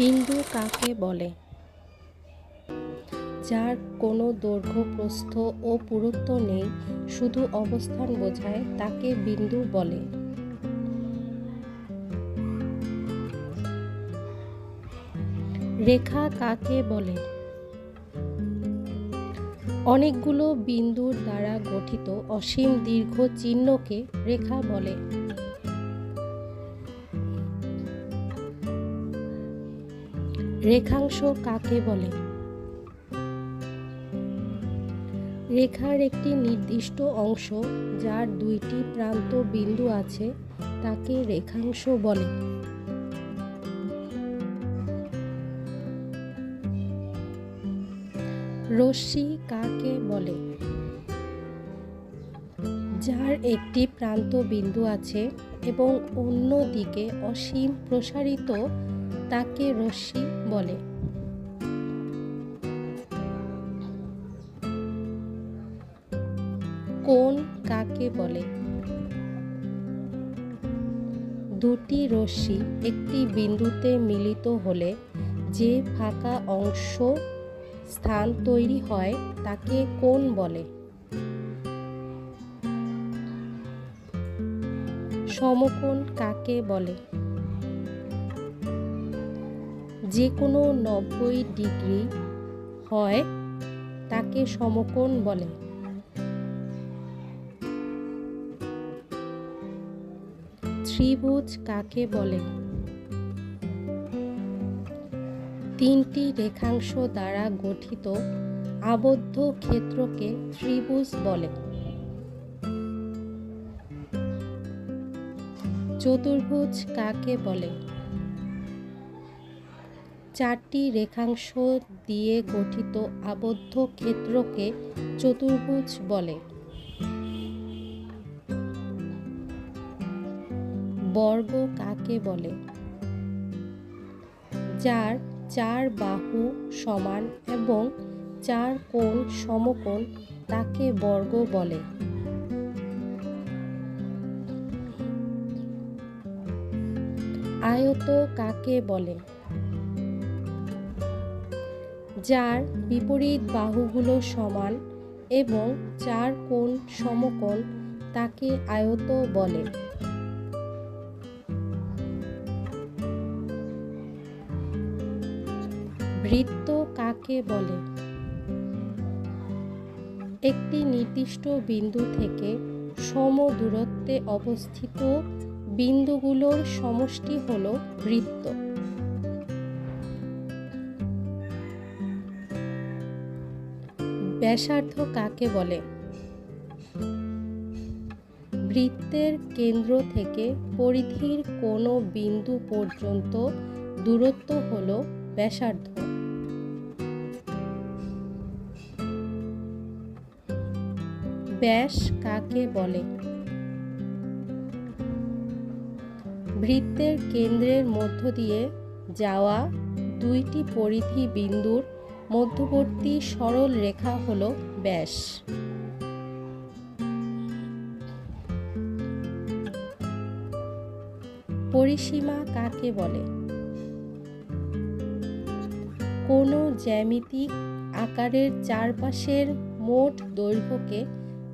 বিন্দু কাকে বলে? যার কোনো দৈর্ঘ্য, প্রস্থ ও পুরুত্ব নেই, শুধু অবস্থান বোঝায় তাকে বিন্দু বলে। রেখা কাকে বলে? অনেকগুলো বিন্দুর দ্বারা গঠিত অসীম দীর্ঘ চিহ্নকে রেখা বলে। রেখাংশ কাকে বলে? রেখার একটি নির্দিষ্ট অংশ যার দুইটি প্রান্ত বিন্দু আছে, তাকে রেখাংশ বলে। রশ্মি কাকে বলে? যার একটি প্রান্ত বিন্দু আছে এবং অন্য দিকে অসীম প্রসারিত তাকে রশ্মি বলে। কোন কাকে বলে? দুটি রশ্মি একটি বিন্দুতে মিলিত হলে যে ফাঁকা অংশ স্থান তৈরি হয় তাকে কোন বলে? সমকোণ কাকে বলে? যে কোনো নব্বই ডিগ্রি হয় তাকে সমকোণ বলে। ত্রিভুজ কাকে বলে? তিনটি রেখাংশ দ্বারা গঠিত আবদ্ধ ক্ষেত্রকে ত্রিভুজ বলে। চতুর্ভুজ কাকে বলে? চারটি রেখাংশ দিয়ে গঠিত আবদ্ধ ক্ষেত্রকে চতুর্ভুজ বলে। বর্গ কাকে বলে? যার চার বাহু সমান এবং চার কোণ সমকোণ তাকে বর্গ বলে। আয়ত কাকে বলে? যার বিপরীত বাহুগুলো সমান এবং চার কোণ সমকোণ তাকে আয়ত বলে। বৃত্ত কাকে বলে? একটি নির্দিষ্ট বিন্দু থেকে সম দূরত্বে অবস্থিত বিন্দুগুলোর সমষ্টি হল বৃত্ত। ব্যাসার্ধ কাকে বলে? বৃত্তের কেন্দ্র থেকে পরিধির কোনো বিন্দু পর্যন্ত দূরত্ব হল ব্যাসার্ধ। ব্যাস কাকে বলে? বৃত্তের কেন্দ্রের মধ্য দিয়ে যাওয়া দুইটি পরিধি বিন্দুর মধ্যবর্তী সরল রেখা হল ব্যাস। পরিসীমা কাকে বলে? কোনো জ্যামিতিক আকারের চারপাশের মোট দৈর্ঘ্যকে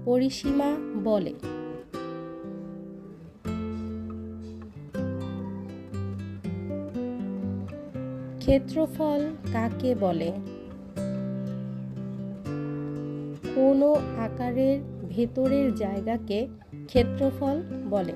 পরিসীমা বলে। ক্ষেত্রফল কাকে বলে? কোনো আকারের ভেতরের জায়গাকে ক্ষেত্রফল বলে।